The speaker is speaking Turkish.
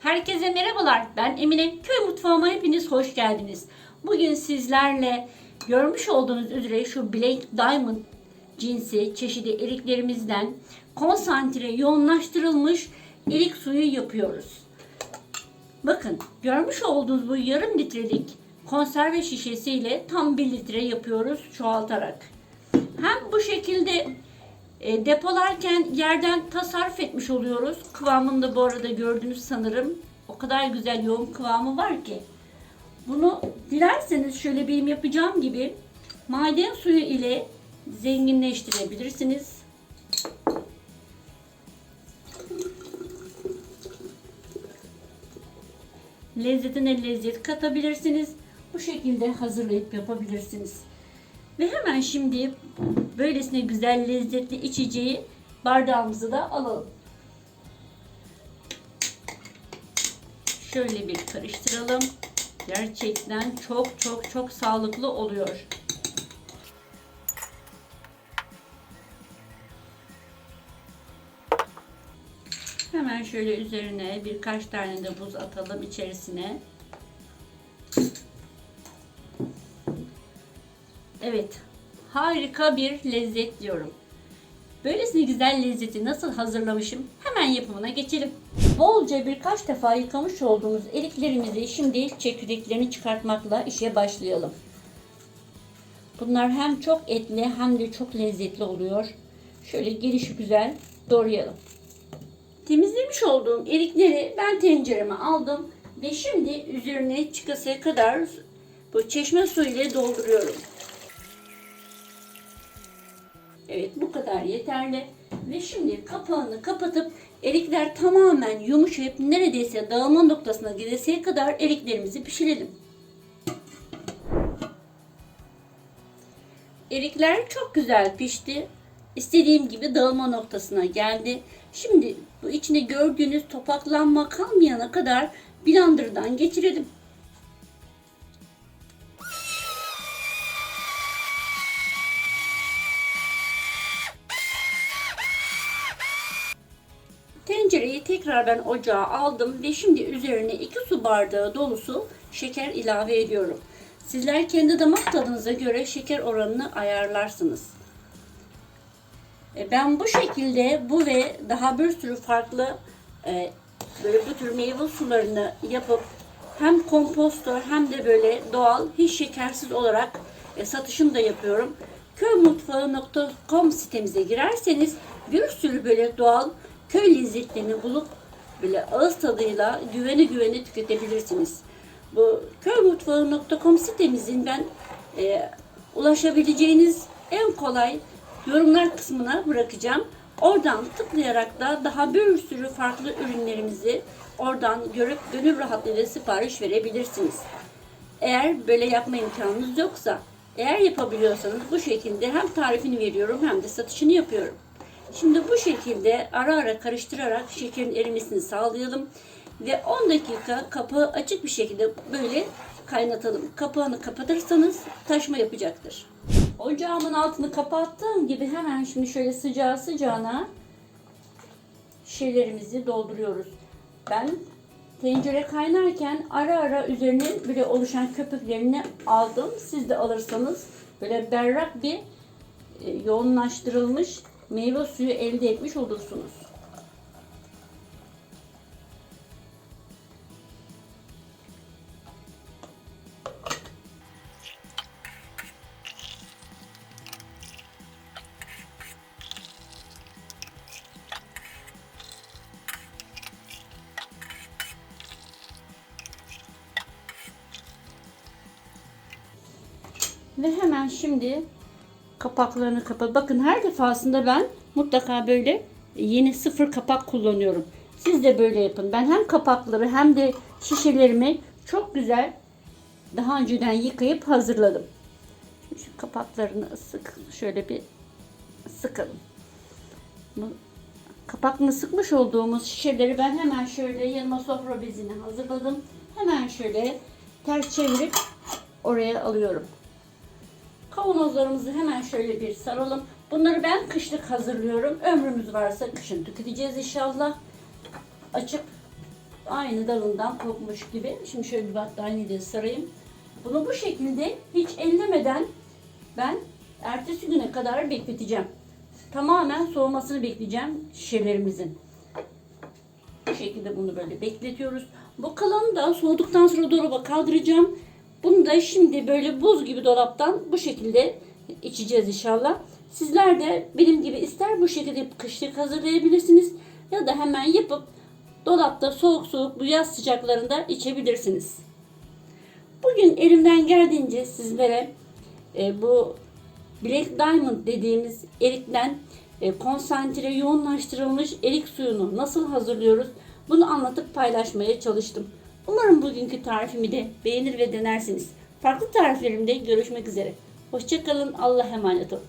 Herkese merhabalar. Ben Emine. Köy mutfağıma hepiniz hoş geldiniz. Bugün sizlerle görmüş olduğunuz üzere şu Black Diamond cinsi çeşidi eriklerimizden konsantre yoğunlaştırılmış erik suyu yapıyoruz. Bakın görmüş olduğunuz bu yarım litrelik konserve şişesiyle tam 1 litre yapıyoruz çoğaltarak. Hem bu şekilde e, depolarken yerden tasarruf etmiş oluyoruz. Kıvamını da bu arada gördünüz sanırım. O kadar güzel yoğun kıvamı var ki. Bunu dilerseniz şöyle benim yapacağım gibi maden suyu ile zenginleştirebilirsiniz. Lezzetine lezzet katabilirsiniz. Bu şekilde hazırlayıp yapabilirsiniz. Ve hemen şimdi böylesine güzel lezzetli içeceği bardağımızı da alalım. Şöyle bir karıştıralım. Gerçekten çok çok çok sağlıklı oluyor. Hemen şöyle üzerine birkaç tane de buz atalım içerisine. Evet, harika bir lezzet diyorum. Böylesine güzel lezzeti nasıl hazırlamışım? Hemen yapımına geçelim. Bolca birkaç defa yıkamış olduğumuz eriklerimizi şimdi çekirdeklerini çıkartmakla işe başlayalım. Bunlar hem çok etli hem de çok lezzetli oluyor. Şöyle gelişi güzel doğrayalım. Temizlemiş olduğum erikleri ben tencereme aldım ve şimdi üzerine çıkasıya kadar bu çeşme suyu ile dolduruyorum. Evet bu kadar yeterli. Ve şimdi kapağını kapatıp erikler tamamen yumuşayıp neredeyse dağılma noktasına gidesiye kadar eriklerimizi pişirelim. Erikler çok güzel pişti. İstediğim gibi dağılma noktasına geldi. Şimdi bu içinde gördüğünüz topaklanma kalmayana kadar blenderdan geçirelim. Tencereyi tekrar ben ocağa aldım ve şimdi üzerine 2 su bardağı dolusu şeker ilave ediyorum. Sizler kendi damak tadınıza göre şeker oranını ayarlarsınız. E, Ben bu şekilde bu ve daha bir sürü farklı e, böyle bu tür meyve sularını yapıp hem komposto hem de böyle doğal hiç şekersiz olarak e, satışını da yapıyorum. Köymutfağı.com sitemize girerseniz bir sürü böyle doğal köy lezzetlerini bulup böyle ağız tadıyla güvene güvene tüketebilirsiniz. Bu köymutfağı.com sitemizin ben e, ulaşabileceğiniz en kolay yorumlar kısmına bırakacağım. Oradan tıklayarak da daha bir sürü farklı ürünlerimizi oradan görüp gönül rahatlığıyla sipariş verebilirsiniz. Eğer böyle yapma imkanınız yoksa, eğer yapabiliyorsanız bu şekilde hem tarifini veriyorum hem de satışını yapıyorum. Şimdi bu şekilde ara ara karıştırarak şekerin erimesini sağlayalım ve 10 dakika kapağı açık bir şekilde böyle kaynatalım. Kapağını kapatırsanız taşma yapacaktır. Ocağımın altını kapattığım gibi hemen şimdi şöyle sıcağı sıcağına şişelerimizi dolduruyoruz. Ben tencere kaynarken ara ara üzerine böyle oluşan köpüklerini aldım. Siz de alırsanız böyle berrak bir e, yoğunlaştırılmış meyve suyu elde etmiş olursunuz. Ve hemen şimdi kapaklarını kapat. Bakın her defasında ben mutlaka böyle yeni sıfır kapak kullanıyorum. Siz de böyle yapın. Ben hem kapakları hem de şişelerimi çok güzel daha önceden yıkayıp hazırladım. Şimdi şu kapaklarını sık şöyle bir sıkalım. Bu kapakını sıkmış olduğumuz şişeleri ben hemen şöyle yanıma sofra bezini hazırladım. Hemen şöyle ters çevirip oraya alıyorum. Kavanozlarımızı hemen şöyle bir saralım. Bunları ben kışlık hazırlıyorum. Ömrümüz varsa kışın tüketeceğiz inşallah. Açıp aynı dalından kopmuş gibi. Şimdi şöyle bir battaniye de sarayım. Bunu bu şekilde hiç ellemeden ben ertesi güne kadar bekleteceğim. Tamamen soğumasını bekleyeceğim şişelerimizin. Bu şekilde bunu böyle bekletiyoruz. Bu kalanı da soğuduktan sonra dolaba kaldıracağım. Bunu da şimdi böyle buz gibi dolaptan bu şekilde içeceğiz inşallah. Sizler de benim gibi ister bu şekilde kışlık hazırlayabilirsiniz ya da hemen yapıp dolapta soğuk soğuk bu yaz sıcaklarında içebilirsiniz. Bugün elimden geldiğince sizlere e, bu Black Diamond dediğimiz erikten e, konsantre yoğunlaştırılmış erik suyunu nasıl hazırlıyoruz bunu anlatıp paylaşmaya çalıştım. Umarım bugünkü tarifimi de beğenir ve denersiniz. Farklı tariflerimde görüşmek üzere. Hoşçakalın. Allah'a emanet olun.